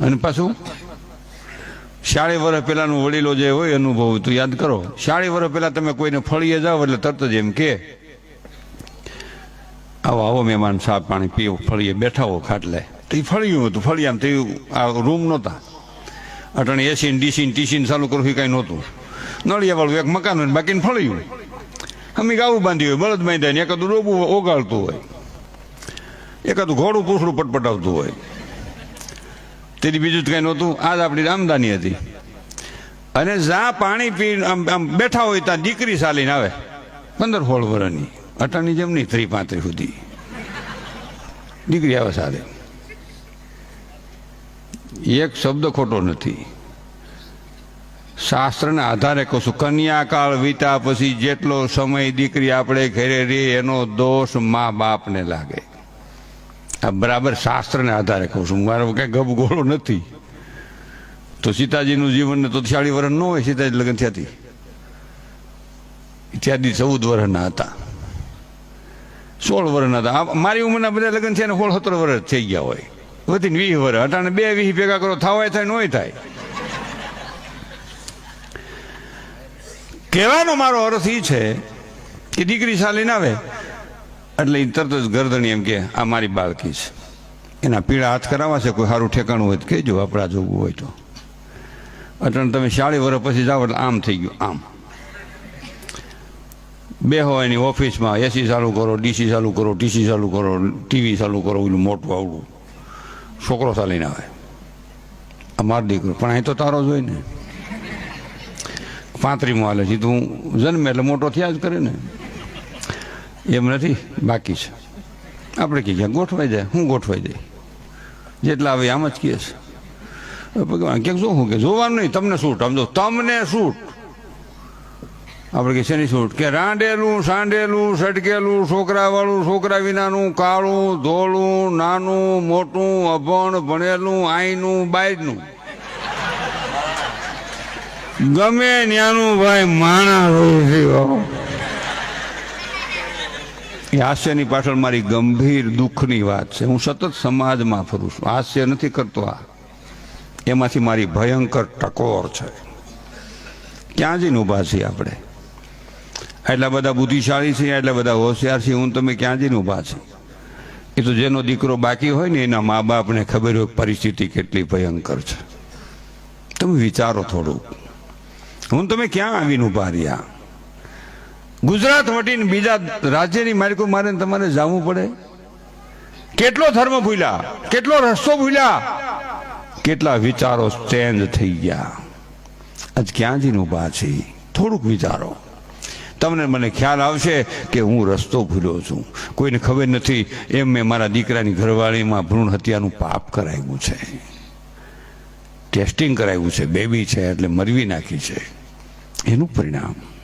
અને પાછું? શાળી વર્ષ પહેલાનું વડીલો જે હોય અનુભવ, તો યાદ કરો. શાળી વર્ષ પહેલા તમે કોઈને ફળીએ જાઓ એટલે તરત જ એમ કે, આવો આવો મહેમાન, ચા પાણી પીવો ફળીએ બેઠા હો ખાટલે. તો એ ફળિયું હતું ફળિયામ તે આ રૂમ નહોતા. અટાણે એસી ડીસી ને ટીસી ને ચાલુ કરવું એ કાંઈ નહોતું. નળિયાવાળું એક મકાન હોય બાકીને ફળિયું. અમે ગાવું બાંધ્યું હોય, બળદ બાંધ્યા ને એકાદું ડોબું ઓગાળતું હોય. એકાદું ઘોડું પૂછડું પટપટાવતું હોય. તેથી બીજું જ કંઈ નહોતું. આ જ આપણી આમદાની હતી. અને જ્યાં પાણી પી આમ બેઠા હોય ત્યાં દીકરી ચાલીને આવે. પંદર સોળ વર્ષની અટાની જેમ નહીં, ત્રી પાંત્રી સુધી. દીકરી આવે સાથે. એક શબ્દ ખોટો નથી. શાસ્ત્રના આધારે કહું કન્યાકાળ વીતા પછી જેટલો સમય દીકરી આપણે ઘેરે રે, એનો દોષ મા બાપને લાગે. બરાબર શાસ્ત્રને આધારે કહું છું. મારો કઈ ગબ ગોળો નથી. તો સીતાજીનું જીવન તો ચાળી વર્ષ ન હોય, સીતાજી લગ્ન થયાથી ત્યાંથી ચૌદ વર્ષના હતા. સોળ વર્ષના હતા. મારી ઉંમરના બધા લગ્ન થયા સોળ સત્તર વર્ષ થઈ ગયા હોય. વધીને વીસ વર્ષ અટાણે બે વીસ ભેગા કરો, થવાય થાય નોય થાય. કહેવાનો મારો અર્થ એ છે કે દીકરી ચાલીને આવે. એટલે એ તરત જ ગરદણી એમ કે, આ મારી બાળકી છે. એના પીળા હાથ કરાવવા છે, કોઈ સારું ઠેકાણું હોય તો કહેજો, આપણા જોવું હોય તો. અટણ તમે ચાળી વર્ષ પછી જાઓ એટલે આમ થઈ ગયું, આમ. બે હોય એની ઓફિસમાં, એસી ચાલુ કરો, ડીસી ચાલુ કરો, ટીસી ચાલુ કરો, ટીવી ચાલુ કરો, ઓલું મોટું આવડું. છોકરો ચાલીને આવે. આ મારો દીકરો. પણ અહીં તો તારો જ હોય ને. પાંત્રીમાં હાલે છે. તું જન્મે એટલે મોટો થયા જ કરે ને. એમ નથી? બાકી છે. આપણે કહીએ ગોઠવાઈ જાય હું ગોઠવાઈ જાય જેટલા આવે આમ જ કહે છે. ભગવાન ક્યાંક શું હું કે જોવાનું નહીં, તમને શૂટ સમજો તમને શૂટ આપણે કે શેની શૂટ કે રાંડેલું સાંડેલું સટકેલું, છોકરાવાળું, છોકરા વિનાનું, કાળું, ધોળું, નાનું, મોટું, અભણ, ભણેલું, આઈનું બાયનું ગમે ન્યાનું ભાઈ માણા હોય છે. એ હાસ્યની પાછળ મારી ગંભીર દુઃખની વાત છે. હું સતત સમાજમાં ફરું છું. હાસ્ય નથી કરતો આ. એમાંથી મારી ભયંકર ટકોર છે. ક્યાં જઈને ઊભા છીએ આપણે? એટલા બધા બુદ્ધિશાળી છીએ એટલા બધા હોશિયાર છીએ. હું તમે ક્યાં જઈને ઊભા છીએ એ તો જેનો દીકરો બાકી હોય ને, એના મા બાપને ખબર હોય પરિસ્થિતિ કેટલી ભયંકર છે. તમે વિચારો થોડું હું તમે ક્યાં આવીને ઊભા રહ્યા? ગુજરાત વટીને બીજા રાજ્યની માલિકો મારે તમારે જવું પડે? કેટલો ધર્મ ભૂલ્યા? કેટલો રસ્તો ભૂલ્યા? કેટલા વિચારો ચેન્જ થઈ ગયા. આજ ક્યાંથી ઊભા છે? થોડુંક વિચારો. તમને મને ખ્યાલ આવશે કે હું રસ્તો ભૂલ્યો છું. કોઈને ખબર નથી, એમ મેં મારા દીકરાની ઘરવાળીમાં ભ્રૂણ હત્યાનું પાપ કરાવ્યું છે. ટેસ્ટિંગ કરાવ્યું છે. બેબી છે એટલે મરવી નાખી છે. એનું પરિણામ